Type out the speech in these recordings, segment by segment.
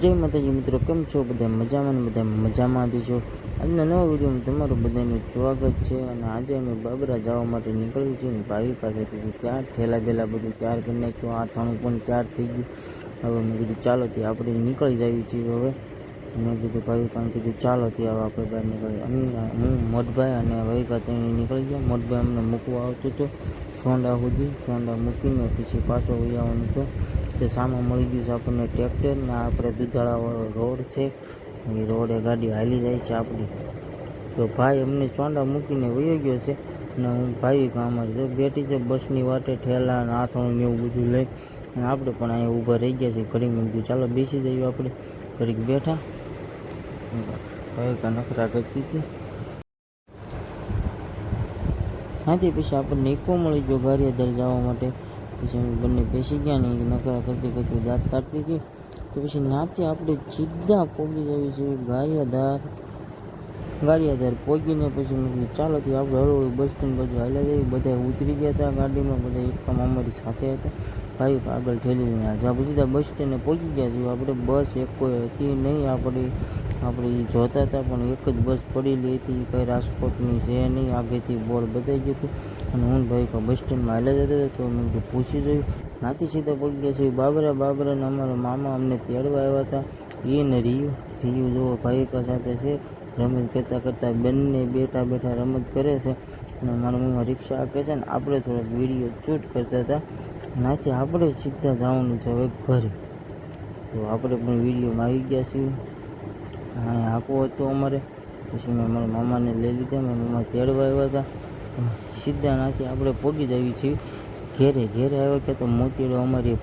જય માતાજી મિત્રો, કેમ છો બધા? મજામાં ને બધા? મજામાં છો? આજના નવા વિડીયોમાં તમારું બધાનું સ્વાગત છે અને આજે અમે બાબરા જવા માટે નીકળ્યું છીએ ને ભાઈ પાસેથી ત્યાં ઠેલા બેલા બધું તૈયાર કરી નાખ્યું, આ થાણું પણ તૈયાર થઈ ગયું. હવે મેં કીધું ચાલો તે આપણે નીકળી જઈએ છીએ હવે. મેં કીધું ભાઈ પણ કીધું ચાલો તે હવે આપણે બહાર નીકળીએ. અમે હું, મોટભાઈ અને વૈકા ત્યાં નીકળી ગયા. મોટભાઈ અમને મૂકવા આવતું હતું. ચોંડા સુધી ચોંડા મૂકીને પછી પાછો વહી આવવાનું હતો. તે સામે મળી ગયું છે આપણને ટ્રેક્ટર ને આપણે દુધાળાવાળો રોડ છે. એ રોડે ગાડી હાલી જાય છે આપણી. તો ભાઈ અમને ચોંડા મૂકીને વયો ગયો છે અને હું ભાઈ ગામમાં જો બેઠી છે, બસની વાટે ઠેલા ને આથણું ને એવું બધું લઈ. અને આપણે પણ અહીંયા ઊભા રહી ગયા છે ઘડી મૂક્યું ચાલો બેસી જઈએ આપણે. ઘડીક બેઠા. ભાઈ કા નખરા કરતી હતી. હાથી પછી આપણને ઇકો મળી ગયો ગારિયાદર જવા માટે. પછી અમે બંને બેસી ગયા ને નકરા કરતી કરતી દાંત કાઢતી હતી. તો પછી નાતે આપણે સીધા પોગી જવી છે ગારિયાધાર ગારિયાધાર પહોંચીને પછી મેં કીધું ચાલો થી આપણે હળવું બસ સ્ટેન્ડ બાજુ હાલ્યા જઈએ. બધા ઉતરી ગયા હતા ગાડીમાં, બધા એકમ અમારી સાથે હતા. ભાઈ, આગળ ઠેલી લઈને જ્યાં પછી બસ સ્ટેન્ડે પહોંચી ગયા છીએ. આપણે બસ એક કોઈ હતી નહીં. આપણી, આપણે જોતા હતા, પણ એક જ બસ પડેલી હતી. કંઈ રાજકોટની છે નહીં. આગેથી બોર્ડ બતાવી ગયું હતું. અને હું ભાઈ કા બસ સ્ટેન્ડમાં હાલ્યા જતા હતા, તો મેં પૂછી જોયું. નાથી સીધા પડી ગયા છે બાબરા બાબરા ને અમારા મામા અમને તેડવા આવ્યા હતા. એ ને રિયુ રિયુ જો ભાઈ સાથે છે. રમત કરતાં કરતાં બંને બેઠા બેઠા રમત કરે છે. અને મારા મમ્મા રિક્ષા આંકે છે ને, આપણે થોડોક વીડિયો શૂટ કરતા હતા. નાથી આપણે સીધા જવાનું છે હવે ઘરે. તો આપણે પણ વિડીયોમાં આવી ગયા છીએ. અહીંયા આપવો હતો અમારે. પછી મેં મારા મામાને લઈ લીધા. મેં મમ્મા તેડવા આવ્યા હતા. સીધા નાથી આપણે પહોંચી જઈએ છીએ. ઘેરે ઘેરે આવ્યા કે તો મોતીડો અમારી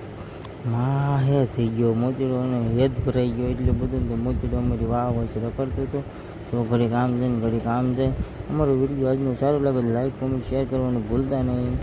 માહે થઈ ગયો, મોજડો અને હેદ ભરાઈ ગયો. એટલે બધું તો મોતીડો અમારી વાહ વચરા કરતો હતો તો ઘડીક આમ જાય ને ઘડીક આમ જાય. અમારો વીડિયો આજનો સારો લાગે લાઈક કોમેન્ટ શેર કરવાનું ભૂલતા નહીં.